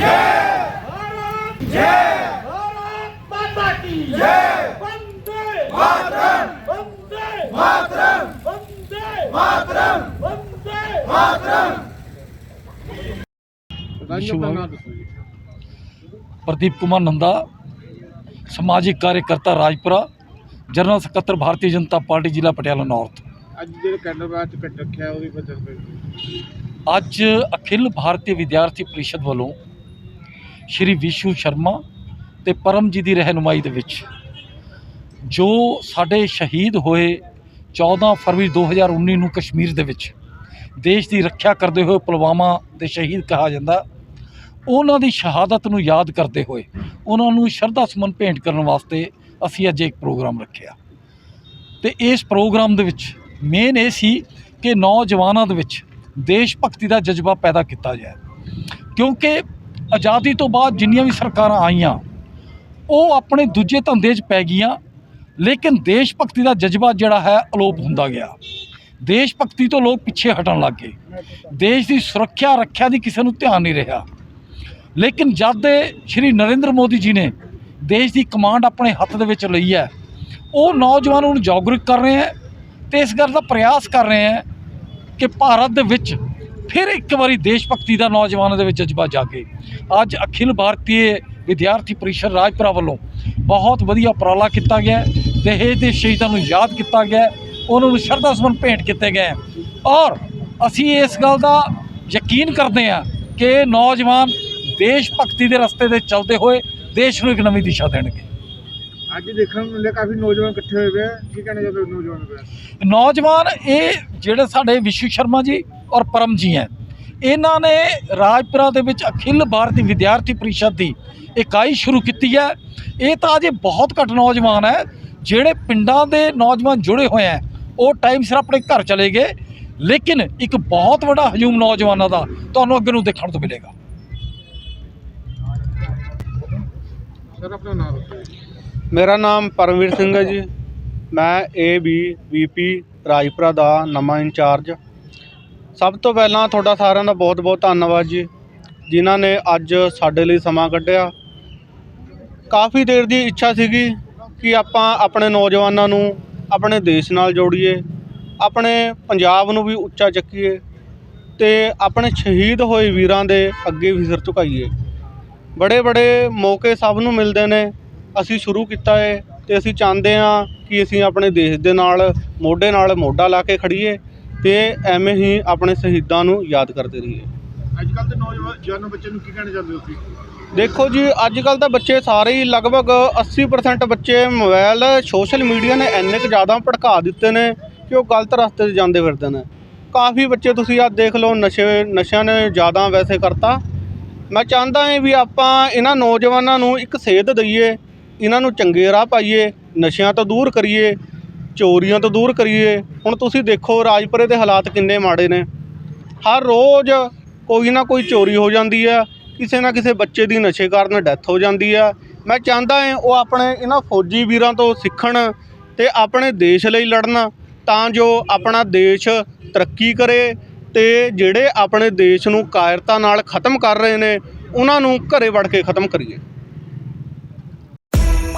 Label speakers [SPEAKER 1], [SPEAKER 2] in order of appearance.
[SPEAKER 1] जय भारत जय भारत माता की
[SPEAKER 2] जय वंदे मातरम वंदे मातरम वंदे मातरम वंदे मातरम
[SPEAKER 1] प्रदीप कुमार नंदा सामाजिक कार्यकर्ता राजपुरा ਜਨਰਲ ਸਕੱਤਰ ਭਾਰਤੀ ਜਨਤਾ ਪਾਰਟੀ ਜ਼ਿਲ੍ਹਾ ਪਟਿਆਲਾ ਨਾਰਥ।
[SPEAKER 2] ਅੱਜ ਜਿਹੜੇ ਕੈਂਡਲ ਬਾਅਦ ਚ ਕੱਟ ਰੱਖਿਆ ਉਹਦੀ ਬਚਤ
[SPEAKER 1] ਅੱਜ ਅਖਿਲ ਭਾਰਤੀ ਵਿਦਿਆਰਥੀ ਪਰਿਸ਼ਦ ਵੱਲੋਂ ਸ਼੍ਰੀ ਵਿਸ਼ੂ ਸ਼ਰਮਾ ਤੇ ਪਰਮ ਜੀ ਦੀ ਰਹਿਨੁਮਾਈ ਦੇ ਵਿੱਚ, ਜੋ ਸਾਡੇ ਸ਼ਹੀਦ ਹੋਏ 14 ਫਰਵਰੀ 2019 ਨੂੰ ਕਸ਼ਮੀਰ ਦੇ ਵਿੱਚ ਦੇਸ਼ ਦੀ ਰੱਖਿਆ ਕਰਦੇ ਹੋਏ ਪੁਲਵਾਮਾ ਦੇ ਸ਼ਹੀਦ ਕਹਾ ਜਾਂਦਾ, ਉਹਨਾਂ ਦੀ ਸ਼ਹਾਦਤ ਨੂੰ ਯਾਦ ਕਰਦੇ ਹੋਏ, ਉਹਨਾਂ ਨੂੰ ਸ਼ਰਧਾ ਸੁਮਨ ਭੇਂਟ ਕਰਨ ਵਾਸਤੇ ਅਸੀਂ ਅੱਜ ਇੱਕ ਪ੍ਰੋਗਰਾਮ ਰੱਖਿਆ। ਤੇ ਇਸ ਪ੍ਰੋਗਰਾਮ ਦੇ ਵਿੱਚ ਮੇਨ ਇਹ ਸੀ ਕਿ ਨੌਜਵਾਨਾਂ ਦੇ ਵਿੱਚ ਦੇਸ਼ ਭਗਤੀ ਦਾ ਜਜ਼ਬਾ ਪੈਦਾ ਕੀਤਾ ਜਾਏ, ਕਿਉਂਕਿ ਆਜ਼ਾਦੀ ਤੋਂ ਬਾਅਦ ਜਿੰਨੀਆਂ ਵੀ ਸਰਕਾਰਾਂ ਆਈਆਂ, ਉਹ ਆਪਣੇ ਦੂਜੇ ਧੰਦੇ 'ਚ ਪੈ ਗਈਆਂ, ਲੇਕਿਨ ਦੇਸ਼ ਭਗਤੀ ਦਾ ਜਜ਼ਬਾ ਜਿਹੜਾ ਹੈ, ਅਲੋਪ ਹੁੰਦਾ ਗਿਆ। ਦੇਸ਼ ਭਗਤੀ ਤੋਂ ਲੋਕ ਪਿੱਛੇ ਹਟਣ ਲੱਗ ਗਏ। ਦੇਸ਼ ਦੀ ਸੁਰੱਖਿਆ ਰੱਖਿਆ ਦੀ ਕਿਸੇ ਨੂੰ ਧਿਆਨ ਨਹੀਂ ਰਿਹਾ। ਲੇਕਿਨ ਜਦ ਦੇ ਸ਼੍ਰੀ ਨਰਿੰਦਰ ਮੋਦੀ ਜੀ ਨੇ ਦੇਸ਼ ਦੀ ਕਮਾਂਡ ਆਪਣੇ ਹੱਥ ਦੇ ਵਿੱਚ ਲਈ ਹੈ, ਉਹ ਨੌਜਵਾਨਾਂ ਨੂੰ ਜਾਗਰੂਕ ਕਰ ਰਹੇ ਹੈ ਤੇ ਇਸ ਗੱਲ ਦਾ ਪ੍ਰਯਾਸ ਕਰ ਰਹੇ ਹੈ ਕਿ ਭਾਰਤ ਦੇ ਵਿੱਚ ਫਿਰ ਇੱਕ ਵਾਰੀ ਦੇਸ਼ ਭਗਤੀ ਦਾ ਨੌਜਵਾਨਾਂ ਦੇ ਵਿੱਚ ਜਜ਼ਬਾ ਜਾਗੇ। ਅੱਜ ਅਖਿਲ ਭਾਰਤੀ ਵਿਦਿਆਰਥੀ ਪਰਿਸ਼ਦ ਰਾਜਪੁਰਾ ਵੱਲੋਂ ਬਹੁਤ ਵਧੀਆ ਉਪਰਾਲਾ ਕੀਤਾ ਗਿਆ। ਦੇਸ਼ ਦੇ ਸ਼ਹੀਦਾਂ ਨੂੰ ਯਾਦ ਕੀਤਾ ਗਿਆ ਉਹਨਾਂ ਨੂੰ ਸ਼ਰਧਾ ਸੁਮਨ ਭੇਂਟ ਕੀਤੇ ਗਏ। ਔਰ ਅਸੀਂ ਇਸ ਗੱਲ ਦਾ ਯਕੀਨ ਕਰਦੇ ਹਾਂ ਕਿ ਨੌਜਵਾਨ ਦੇਸ਼ ਭਗਤੀ ਦੇ ਰਸਤੇ ਤੇ ਚੱਲਦੇ ਹੋਏ ਦੇਸ਼ ਨੂੰ ਇੱਕ ਨਵੀਂ ਦਿਸ਼ਾ ਦੇਣਗੇ।
[SPEAKER 2] ਅੱਜ ਦੇਖਣ ਨੂੰ ਮਿਲਿਆ ਕਾਫੀ ਨੌਜਵਾਨ ਇਕੱਠੇ ਹੋਏ ਹੋਏ ਆ। ਕੀ ਕਹਿਣਾ ਚਾਹੁੰਦੇ ਨੌਜਵਾਨ
[SPEAKER 1] ਨੌਜਵਾਨ ਇਹ ਜਿਹੜੇ ਸਾਡੇ ਵਿਸ਼ੂ ਸ਼ਰਮਾ ਜੀ ਔਰ ਪਰਮ ਜੀ ਹੈ। ਇਹਨਾਂ ਨੇ ਰਾਜਪੁਰਾ ਦੇ ਵਿੱਚ ਅਖਿਲ ਭਾਰਤੀ ਵਿਦਿਆਰਥੀ ਪਰਿਸ਼ਦ ਦੀ ਇਕਾਈ ਸ਼ੁਰੂ ਕੀਤੀ ਹੈ। ਇਹ ਤਾਂ ਅਜੇ ਬਹੁਤ ਘੱਟ ਨੌਜਵਾਨ ਹੈ ਜਿਹੜੇ ਪਿੰਡਾਂ ਦੇ ਨੌਜਵਾਨ ਜੁੜੇ ਹੋਏ ਹੈ ਉਹ ਟਾਈਮ ਸਿਰ ਆਪਣੇ ਘਰ ਚਲੇ ਗਏ। ਲੇਕਿਨ ਇੱਕ ਬਹੁਤ ਵੱਡਾ ਹਜੂਮ ਨੌਜਵਾਨਾਂ ਦਾ ਤੁਹਾਨੂੰ ਅੱਗੇ ਨੂੰ ਦੇਖਣ ਤੋਂ ਮਿਲੇਗਾ।
[SPEAKER 2] ਸਰ ਆਪਣਾ ਨਾਮ ਦੱਸੋ। ਜੀ।
[SPEAKER 3] ਮੇਰਾ ਨਾਮ ਪਰਮਵੀਰ ਸਿੰਘ ਹੈ ਜੀ। ਮੈਂ ਏ ਬੀ ਵੀਪੀ ਰਾਜਪੁਰਾ ਦਾ ਨਵਾਂ ਇੰਚਾਰਜ ਸਭ ਤੋਂ ਪਹਿਲਾਂ ਤੁਹਾਡਾ ਸਾਰਿਆਂ ਦਾ ਬਹੁਤ-ਬਹੁਤ ਧੰਨਵਾਦ ਜੀ, ਜਿਨ੍ਹਾਂ ਨੇ ਅੱਜ ਸਾਡੇ ਲਈ ਸਮਾਂ ਕੱਢਿਆ। ਕਾਫੀ ਦੇਰ ਦੀ ਇੱਛਾ ਸੀਗੀ ਕਿ ਆਪਾਂ ਆਪਣੇ ਨੌਜਵਾਨਾਂ ਨੂੰ ਆਪਣੇ ਦੇਸ਼ ਨਾਲ ਜੋੜੀਏ, ਆਪਣੇ ਪੰਜਾਬ ਨੂੰ ਵੀ ਉੱਚਾ ਚੱਕੀਏ ਤੇ ਆਪਣੇ ਸ਼ਹੀਦ ਹੋਏ ਵੀਰਾਂ ਦੇ ਅੱਗੇ ਵੀ ਸਿਰ ਝੁਕਾਈਏ। ਬੜੇ ਬੜੇ ਮੌਕੇ ਸਭ ਨੂੰ ਮਿਲਦੇ ਨੇ, ਅਸੀਂ ਸ਼ੁਰੂ ਕੀਤਾ ਹੈ ਤੇ ਅਸੀਂ ਚਾਹੁੰਦੇ ਹਾਂ ਕਿ ਅਸੀਂ ਆਪਣੇ ਦੇਸ਼ ਦੇ ਨਾਲ, ਮੋਢੇ ਨਾਲ ਮੋਢਾ ਲਾ ਕੇ ਖੜੀਏ। ਤੇ ਐਵੇਂ ਹੀ ਆਪਣੇ ਸ਼ਹੀਦਾਂ ਨੂੰ ਯਾਦ ਕਰਦੇ ਰਹੀਏ।
[SPEAKER 2] ਅੱਜ ਕੱਲ ਦੇ ਨੌਜਵਾਨ ਜਵਾਨ ਬੱਚੇ ਨੂੰ ਕੀ ਕਹਿਣਾ ਚਾਹੁੰਦੇ ਹੋ ਤੁਸੀਂ?
[SPEAKER 3] ਦੇਖੋ ਜੀ ਅੱਜ ਕੱਲ ਤਾਂ ਬੱਚੇ ਸਾਰੇ ਹੀ ਲਗਭਗ 80% ਬੱਚੇ ਮੋਬਾਈਲ ਸੋਸ਼ਲ ਮੀਡੀਆ ਨੇ ਇੰਨੇ ਕੁ ਜ਼ਿਆਦਾ ਭੜਕਾ ਦਿੱਤੇ ਨੇ ਕਿ ਉਹ ਗਲਤ ਰਸਤੇ 'ਤੇ ਜਾਂਦੇ ਫਿਰਦੇ ਨੇ। ਕਾਫੀ ਬੱਚੇ ਤੁਸੀਂ ਅੱਜ ਦੇਖ ਲਓ ਨਸ਼ੇ ਨਸ਼ਿਆਂ ਨੇ ਜ਼ਿਆਦਾ ਵੈਸੇ ਕਰਤਾ। ਮੈਂ ਚਾਹੁੰਦਾ ਹਾਂ ਵੀ ਆਪਾਂ ਇਹਨਾਂ ਨੌਜਵਾਨਾਂ ਨੂੰ ਇੱਕ ਸੇਧ ਦਈਏ ਇਹਨਾਂ ਨੂੰ ਚੰਗੇ ਰਾਹ ਪਾਈਏ ਨਸ਼ਿਆਂ ਤੋਂ ਦੂਰ ਕਰੀਏ ਚੋਰੀਆਂ ਤੋਂ ਦੂਰ ਕਰੀਏ। ਹੁਣ ਤੁਸੀਂ ਦੇਖੋ ਰਾਜਪੁਰੇ ਦੇ ਹਾਲਾਤ ਕਿੰਨੇ ਮਾੜੇ ਨੇ। ਹਰ ਰੋਜ਼ ਕੋਈ ਨਾ ਕੋਈ ਚੋਰੀ ਹੋ ਜਾਂਦੀ ਹੈ ਕਿਸੇ ਨਾ ਕਿਸੇ ਬੱਚੇ ਦੀ ਨਸ਼ੇ ਕਾਰਨ ਡੈਥ ਹੋ ਜਾਂਦੀ ਹੈ ਮੈਂ ਚਾਹੁੰਦਾ ਹਾਂ ਉਹ ਆਪਣੇ ਇਹਨਾਂ ਫੌਜੀ ਵੀਰਾਂ ਤੋਂ ਸਿੱਖਣ ਤੇ ਆਪਣੇ ਦੇਸ਼ ਲਈ ਲੜਨ, ਤਾਂ ਜੋ ਆਪਣਾ ਦੇਸ਼ ਤਰੱਕੀ ਕਰੇ ਤੇ ਜਿਹੜੇ ਆਪਣੇ ਦੇਸ਼ ਨੂੰ ਕਾਇਰਤਾ ਨਾਲ ਖਤਮ ਕਰ ਰਹੇ ਨੇ, ਉਹਨਾਂ ਨੂੰ ਘਰੇ ਵੜ ਕੇ ਖਤਮ ਕਰੀਏ।